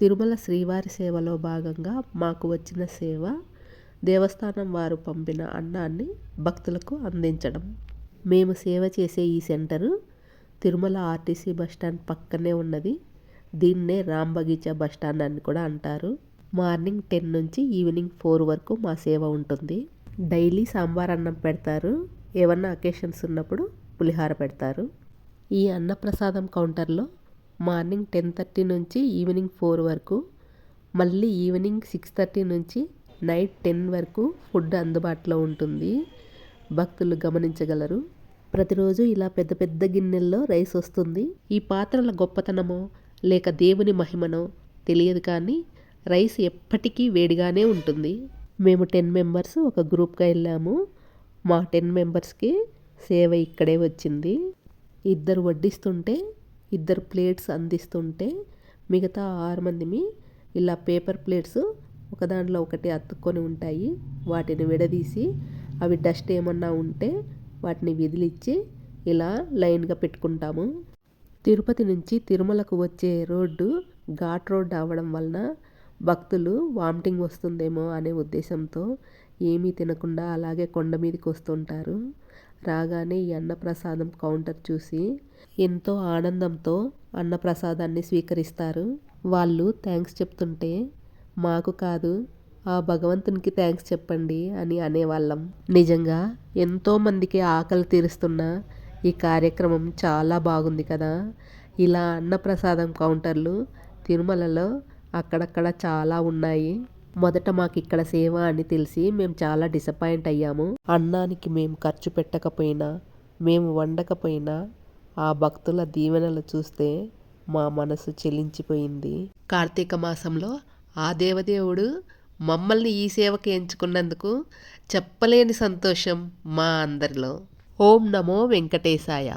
తిరుమల శ్రీవారి సేవలో భాగంగా మాకు వచ్చిన సేవ దేవస్థానం వారు పంపిన అన్నాన్ని భక్తులకు అందించడం. మేము సేవ చేసే ఈ సెంటరు తిరుమల ఆర్టీసీ బస్టాండ్ పక్కనే ఉన్నది. దీన్నే రామ్ బగీచా బస్టాండ్ అని కూడా అంటారు. మార్నింగ్ టెన్ నుంచి ఈవినింగ్ ఫోర్ వరకు మా సేవ ఉంటుంది. డైలీ సాంబార్ అన్నం పెడతారు. ఏమన్నా అకేషన్స్ ఉన్నప్పుడు పులిహార పెడతారు. ఈ అన్నప్రసాదం కౌంటర్లో మార్నింగ్ టెన్ థర్టీ నుంచి ఈవినింగ్ ఫోర్ వరకు మళ్ళీ ఈవినింగ్ సిక్స్ థర్టీ నుంచి నైట్ టెన్ వరకు ఫుడ్ అందుబాటులో ఉంటుంది. భక్తులు గమనించగలరు. ప్రతిరోజు ఇలా పెద్ద పెద్ద గిన్నెల్లో రైస్ వస్తుంది. ఈ పాత్రల గొప్పతనమో లేక దేవుని మహిమనో తెలియదు కానీ రైస్ ఎప్పటికీ వేడిగానే ఉంటుంది. మేము టెన్ మెంబర్స్ ఒక గ్రూప్గా వెళ్ళాము. మా టెన్ మెంబర్స్కి సేవ ఇక్కడే వచ్చింది. ఇద్దరు వడ్డిస్తుంటే ఇద్దరు ప్లేట్స్ అందిస్తుంటే మిగతా ఆరు మందిమి ఇలా పేపర్ ప్లేట్స్ ఒక దాంట్లో ఒకటి అతుక్కొని ఉంటాయి. వాటిని విడదీసి అవి డస్ట్ ఏమన్నా ఉంటే వాటిని విదిలిచ్చి ఇలా లైన్గా పెట్టుకుంటాము. తిరుపతి నుంచి తిరుమలకు వచ్చే రోడ్డు ఘాట్ రోడ్ అవ్వడం వలన భక్తులు వామిటింగ్ వస్తుందేమో అనే ఉద్దేశంతో ఏమీ తినకుండా అలాగే కొండ మీదకి వస్తుంటారు. రాగానే ఈ అన్నప్రసాదం కౌంటర్ చూసి ఎంతో ఆనందంతో అన్నప్రసాదాన్ని స్వీకరిస్తారు. వాళ్ళు థ్యాంక్స్ చెప్తుంటే మాకు కాదు ఆ భగవంతునికి థ్యాంక్స్ చెప్పండి అని అనేవాళ్ళం. నిజంగా ఎంతోమందికి ఆకలి తీరుస్తున్న ఈ కార్యక్రమం చాలా బాగుంది కదా. ఇలా అన్నప్రసాదం కౌంటర్లు తిరుమలలో అక్కడక్కడ చాలా ఉన్నాయి. మొదట మాకు ఇక్కడ సేవ అని తెలిసి మేము చాలా డిసప్పాయింట్ అయ్యాము. అన్నానికి మేము ఖర్చు పెట్టకపోయినా మేము వండకపోయినా ఆ భక్తుల దీవెనలు చూస్తే మా మనసు చెలించిపోయింది. కార్తీక మాసంలో ఆ దేవదేవుడు మమ్మల్ని ఈ సేవకి ఎంచుకున్నందుకు చెప్పలేని సంతోషం మా అందరిలో. ఓం నమో వెంకటేశాయ.